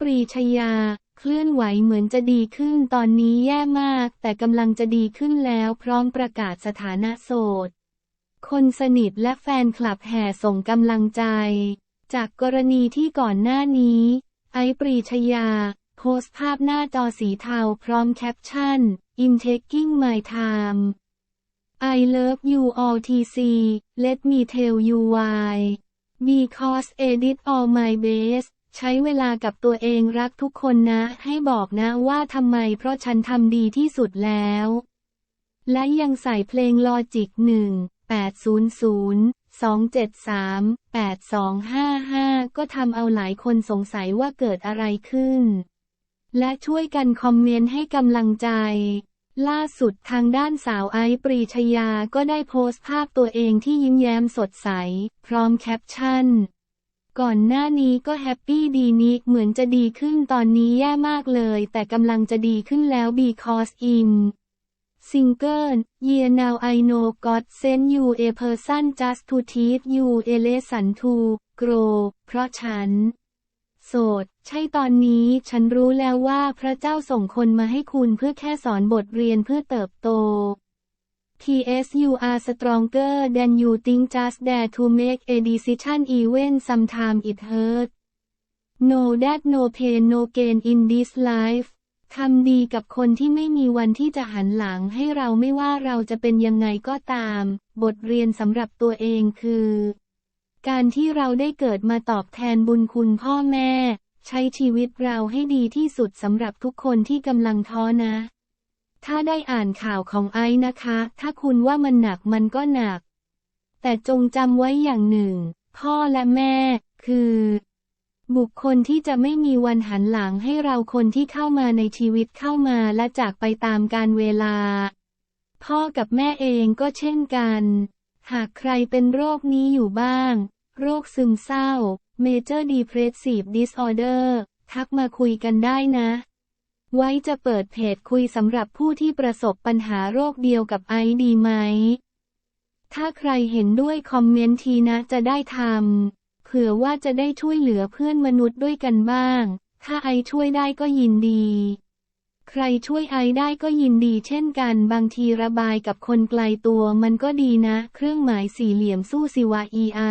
ปรีชยา เคลื่อนไหวเหมือนจะดีขึ้นตอนนี้แย่มาก แต่กำลังจะดีขึ้นแล้วพร้อมประกาศสถานะโสด คนสนิทและแฟนคลับแห่ส่งกำลังใจ จากกรณีที่ก่อนหน้านี้ ไอปรีชยา โพสต์ภาพหน้าจอสีเทาพร้อมแคปชั่น I'm taking my time I love you all TC Let me tell you why Because edit all my best ใช้เวลากับตัวเองรักทุกคนนะ ให้บอกนะว่าทำไมเพราะฉันทำดีที่สุดแล้ว และยังใส่เพลงลอจิก1 800 273 8255ก็ทำเอาหลายคนสงสัยว่าเกิดอะไรขึ้น และช่วยกันคอมเมนต์ให้กำลังใจ ล่าสุดทางด้านสาวไอปรีชยาก็ได้โพสต์ภาพตัวเองที่ยิ้มแย้มสดใส พร้อมแคปชั่น ก่อนหน้านี้ก็แฮปปี้ดีนิเหมือนจะดีขึ้นตอนนี้แย่มากเลย แต่กำลังจะดีขึ้นแล้ว because in single year now I know God sent you a person just to teach you a lesson to grow เพราะฉัน โสด ใช่ตอนนี้ฉันรู้แล้วว่าพระเจ้าส่งคนมาให้คุณเพื่อแค่สอนบทเรียนเพื่อเติบโต P.S. You are stronger than you think just dare to make a decision even sometime it hurt No that no pain no gain in this life ทำดีกับคนที่ไม่มีวันที่จะหันหลังให้เราไม่ว่าเราจะเป็นยังไงก็ตาม บทเรียนสำหรับตัวเองคือ การที่เราได้เกิดมาตอบแทนบุญคุณพ่อแม่ ใช้ชีวิตเราให้ดีที่สุดสำหรับทุกคนที่กำลังท้อนะ ถ้าได้อ่านข่าวของไอ้นะคะ ถ้าคุณว่ามันหนักมันก็หนัก แต่จงจำไว้อย่างหนึ่ง พ่อและแม่ คือ บุคคลที่จะไม่มีวันหันหลังให้เราคนที่เข้ามาในชีวิตเข้ามาและจากไปตามการเวลา พ่อกับแม่เองก็เช่นกัน หากใครเป็นโรคนี้อยู่บ้าง โรคซึมเศร้า Major Depressive Disorder ทักมาคุยกันได้นะ ไว้จะเปิดเพจคุยสำหรับผู้ที่ประสบปัญหาโรคเดียวกับไอดีไหม ถ้าใครเห็นด้วยคอมเมนต์ทีนะจะได้ทำ เผื่อว่าจะได้ช่วยเหลือเพื่อนมนุษย์ด้วยกันบ้าง ถ้าไอช่วยได้ก็ยินดี ใครช่วยไอได้ก็ยินดีเช่นกัน บางทีระบายกับคนไกลตัวมันก็ดีนะ เครื่องหมายสี่เหลี่ยมสู้สิวะอีไอ